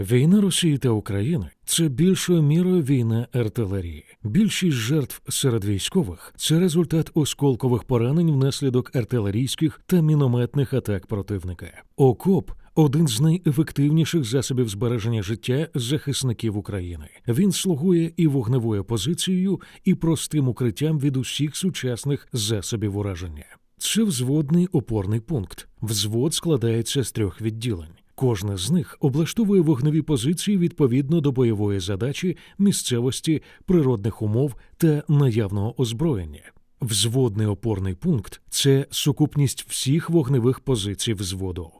Війна Росії та України це більшою мірою війна артилерії. Більшість жертв серед військових це результат осколкових поранень внаслідок артилерійських та мінометних атак противника. Окоп один з найефективніших засобів збереження життя захисників України. Він слугує і вогневою позицією, і простим укриттям від усіх сучасних засобів ураження. Це взводний опорний пункт. Взвод складається з трьох відділень. Кожне з них облаштовує вогневі позиції відповідно до бойової задачі, місцевості, природних умов та наявного озброєння. Взводний опорний пункт це сукупність всіх вогневих позицій взводу.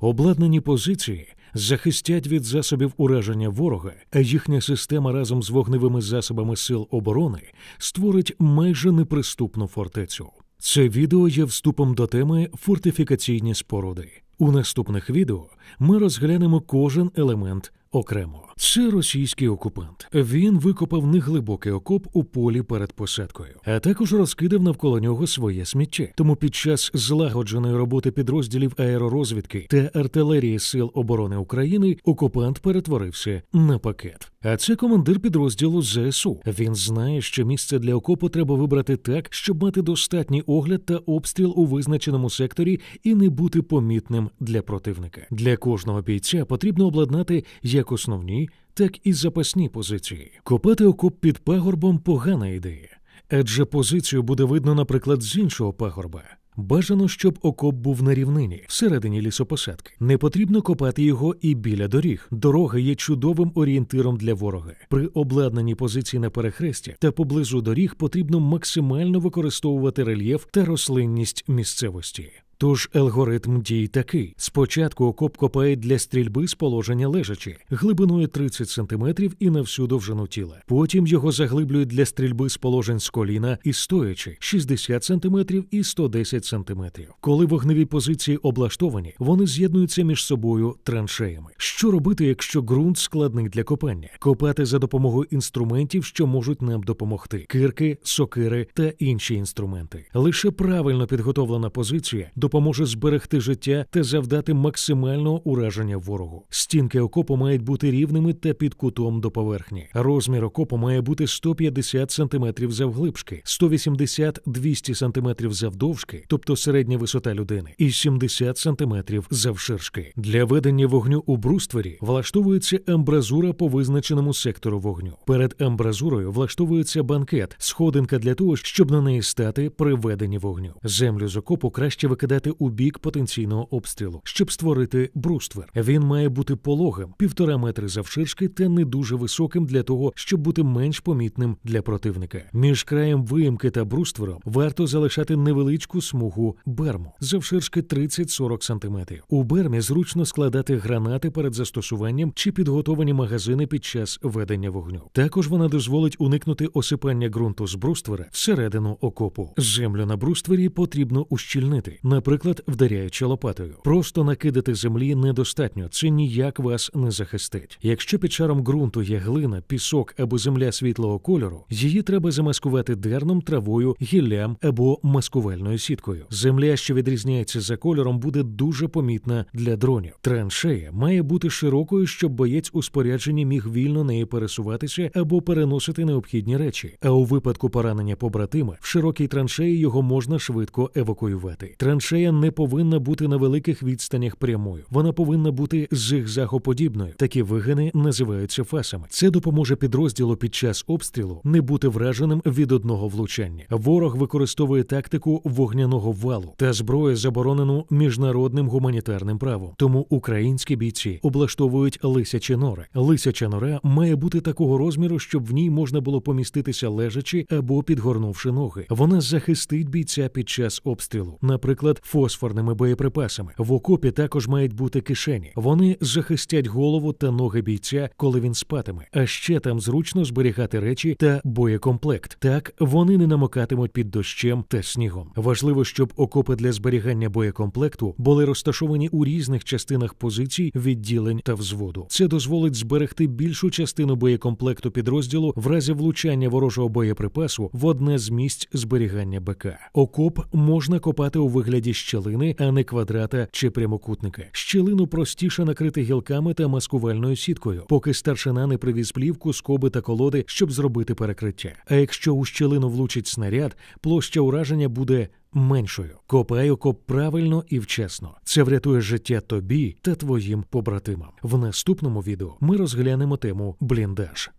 Обладнані позиції захистять від засобів ураження ворога, а їхня система разом з вогневими засобами сил оборони створить майже неприступну фортецю. Це відео є вступом до теми фортифікаційні споруди. У наступних відео ми розглянемо кожен елемент окремо. Це російський окупант. Він викопав неглибокий окоп у полі перед посадкою, а також розкидав навколо нього своє сміття. Тому під час злагодженої роботи підрозділів аеророзвідки та артилерії Сил оборони України окупант перетворився на пакет. А це командир підрозділу ЗСУ. Він знає, що місце для окопу треба вибрати так, щоб мати достатній огляд та обстріл у визначеному секторі і не бути помітним для противника. Для кожного бійця потрібно обладнати як основні, так і запасні позиції. Копати окоп під пагорбом погана ідея, адже позицію буде видно, наприклад, з іншого пагорба. Бажано, щоб окоп був на рівнині всередині лісопосадки. Не потрібно копати його і біля доріг. Дорога є чудовим орієнтиром для ворога. При обладнанні позицій на перехресті та поблизу доріг потрібно максимально використовувати рельєф та рослинність місцевості. Тож алгоритм дій такий: спочатку окоп копають для стрільби з положення лежачі, глибиною 30 см і на всю довжину тіла. Потім його заглиблюють для стрільби з положень з коліна і стоячи 60 см і 110 см. Коли вогневі позиції облаштовані, вони з'єднуються між собою траншеями. Що робити, якщо ґрунт складний для копання? Копати за допомогою інструментів, що можуть нам допомогти: кирки, сокири та інші інструменти. Лише правильно підготовлена позиція допоможе зберегти життя та завдати максимального ураження ворогу. Стінки окопу мають бути рівними та під кутом до поверхні. Розмір окопу має бути 150 см завглибшки, 180-200 см завдовжки, тобто середня висота людини, і 70 см завширшки. Для ведення вогню у бруствері влаштовується амбразура по визначеному сектору вогню. Перед амбразурою влаштовується банкет, сходинка для того, щоб на неї стати при веденні вогню. Землю з окопу краще викидати у бік потенційного обстрілу, щоб створити бруствер. Він має бути пологим, півтора метри завширшки та не дуже високим для того, щоб бути менш помітним для противника. Між краєм виїмки та бруствером варто залишати невеличку смугу берму завширшки 30-40 см. У бермі зручно складати гранати перед застосуванням чи підготовані магазини під час ведення вогню. Також вона дозволить уникнути осипання ґрунту з бруствера всередину окопу. Землю на бруствері потрібно ущільнити, наприклад, вдаряючи лопатою. Просто накидати землі недостатньо, це ніяк вас не захистить. Якщо під шаром ґрунту є глина, пісок або земля світлого кольору, її треба замаскувати дерном, травою, гіллям або маскувальною сіткою. Земля, що відрізняється за кольором, буде дуже помітна для дронів. Траншея має бути широкою, щоб боєць у спорядженні міг вільно нею пересуватися або переносити необхідні речі. А у випадку поранення побратима в широкій траншеї його можна швидко евакуювати. Траншея не повинна бути на великих відстанях прямою. Вона повинна бути зигзагоподібною. Такі вигини називаються фасами. Це допоможе підрозділу під час обстрілу не бути враженим від одного влучання. Ворог використовує тактику вогняного валу та зброю, заборонену міжнародним гуманітарним правом. Тому українські бійці облаштовують лисячі нори. Лисяча нора має бути такого розміру, щоб в ній можна було поміститися лежачи або підгорнувши ноги. Вона захистить бійця під час обстрілу, наприклад, фосфорними боєприпасами. В окопі також мають бути кишені. Вони захистять голову та ноги бійця, коли він спатиме. А ще там зручно зберігати речі та боєкомплект. Так вони не намокатимуть під дощем та снігом. Важливо, щоб окопи для зберігання боєкомплекту були розташовані у різних частинах позицій, відділень та взводу. Це дозволить зберегти більшу частину боєкомплекту підрозділу в разі влучання ворожого боєприпасу в одне з місць зберігання БК. Окоп можна копати у вигляді щелини, а не квадрата чи прямокутника. Щелину простіше накрити гілками та маскувальною сіткою, поки старшина не привіз плівку, скоби та колоди, щоб зробити перекриття. А якщо у щелину влучить снаряд, площа ураження буде меншою. Копай окоп правильно і вчасно. Це врятує життя тобі та твоїм побратимам. В наступному відео ми розглянемо тему бліндаж.